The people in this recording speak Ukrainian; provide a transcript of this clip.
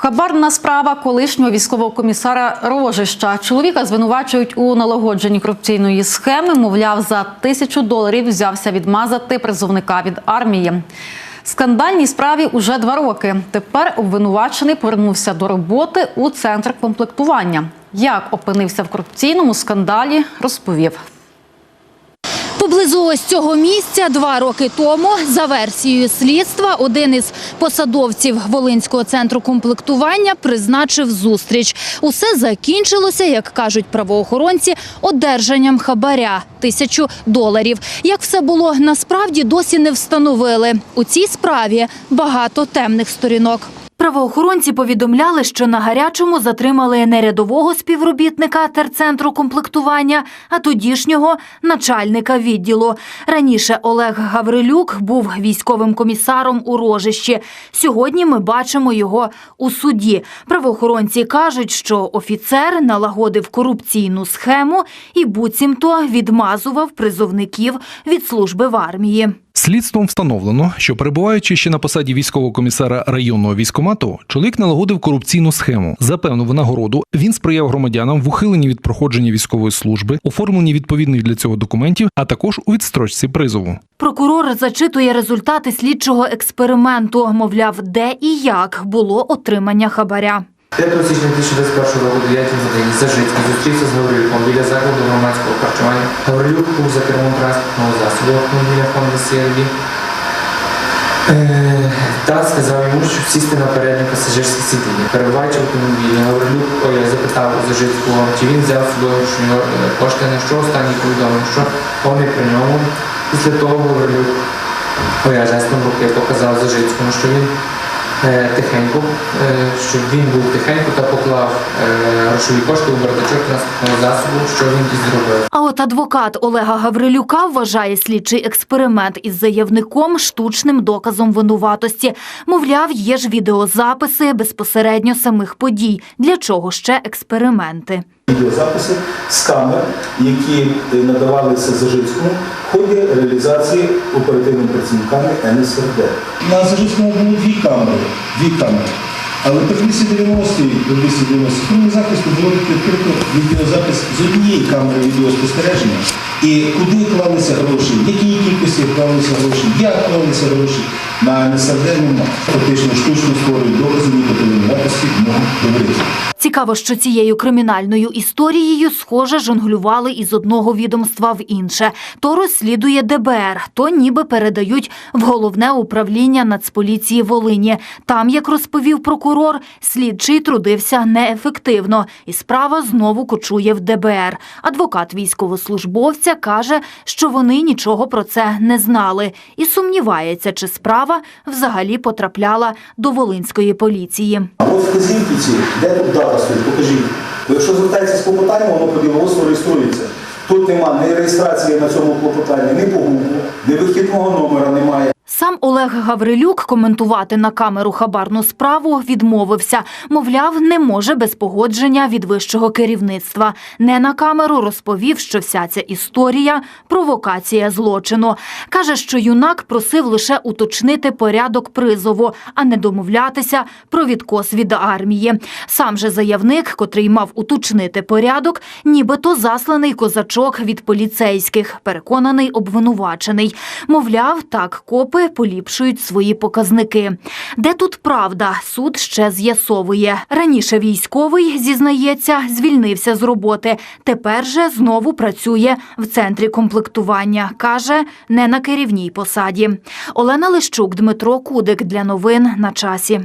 Хабарна справа колишнього військового комісара Рожища. Чоловіка звинувачують у налагодженні корупційної схеми. Мовляв, за тисячу доларів взявся відмазати призовника від армії. Скандальній справі уже два роки. Тепер обвинувачений повернувся до роботи у центр комплектування. Як опинився в корупційному скандалі, розповів. Поблизу ось цього місця два роки тому, за версією слідства, один із посадовців Волинського центру комплектування призначив зустріч. Усе закінчилося, як кажуть правоохоронці, одержанням хабаря – тисячу доларів. Як все було насправді, досі не встановили. У цій справі багато темних сторінок. Правоохоронці повідомляли, що на гарячому затримали не рядового співробітника терцентру комплектування, а тодішнього начальника відділу. Раніше Олег Гаврилюк був військовим комісаром у Рожищі. Сьогодні ми бачимо його у суді. Правоохоронці кажуть, що офіцер налагодив корупційну схему і буцімто відмазував призовників від служби в армії. Слідством встановлено, що перебуваючи ще на посаді військового комісара районного військомату, чоловік налагодив корупційну схему. За певну винагороду він сприяв громадянам в ухиленні від проходження військової служби, оформленні відповідних для цього документів, а також у відстрочці призову. Прокурор зачитує результати слідчого експерименту. Мовляв, де і як було отримання хабаря. 5 січня 2021 року 9 годині Зажицький зустрівся з Гаврилюком біля закладу громадського харчування. Гаврилюк був за кермом транспортного засобу автомобіля Honda CR-V. Та сказав йому, щоб сісти на переднє пасажирське сидіння. Перебуваючи автомобілі, Гаврилюк запитав у Зажицького, чи він взяв собою е, кошти, на що останній повідомив, що вони при ньому. Після того Гаврилюк жестом руки показав Зажицькому, що він тихенько, е, щоб він був тихенько та поклав е, грошові кошти у бардачок транспортного засобу, що він і зробив. От адвокат Олега Гаврилюка вважає слідчий експеримент із заявником штучним доказом винуватості. Мовляв, є ж відеозаписи безпосередньо самих подій. Для чого ще експерименти? відеозаписи з камер, які надавалися Зажицькому в ході реалізації оперативними працівниками НСРД. На Зажицькому було дві камери, дві камери. Але при 290 до 290 хвилин захисту було відкрито відеозапис з однієї камери відеоспостереження. І куди клалися гроші, в якій кількості клалися гроші, як клалися гроші на НСРД. Фактично штучно створюють докази нібито вартості мого довірити. Цікаво, що цією кримінальною історією, схоже, жонглювали із одного відомства в інше. То розслідує ДБР, то ніби передають в головне управління Нацполіції Волині. Там, як розповів прокурор, слідчий трудився неефективно, і справа знову кочує в ДБР. Адвокат військовослужбовця каже, що вони нічого про це не знали, і сумнівається, чи справа взагалі потрапляла до волинської поліції. А от вказівки де тут стоїть, покажіть. Бо якщо звертається з клопотанням, воно по діловодству реєструється. Тут нема ні реєстрації на цьому клопотанні, ні погубу, ні вихідного номера немає. Сам Олег Гаврилюк коментувати на камеру хабарну справу відмовився. Мовляв, не може без погодження від вищого керівництва. Не на камеру розповів, що вся ця історія – провокація злочину. Каже, що юнак просив лише уточнити порядок призову, а не домовлятися про відкос від армії. Сам же заявник, котрий мав уточнити порядок, нібито засланий козачок від поліцейських, переконаний обвинувачений. Мовляв, так копи поліпшують свої показники. Де тут правда, суд ще з'ясовує. Раніше військовий, зізнається, звільнився з роботи. Тепер же знову працює в центрі комплектування. Каже, не на керівній посаді. Олена Лищук, Дмитро Кудик для новин на часі.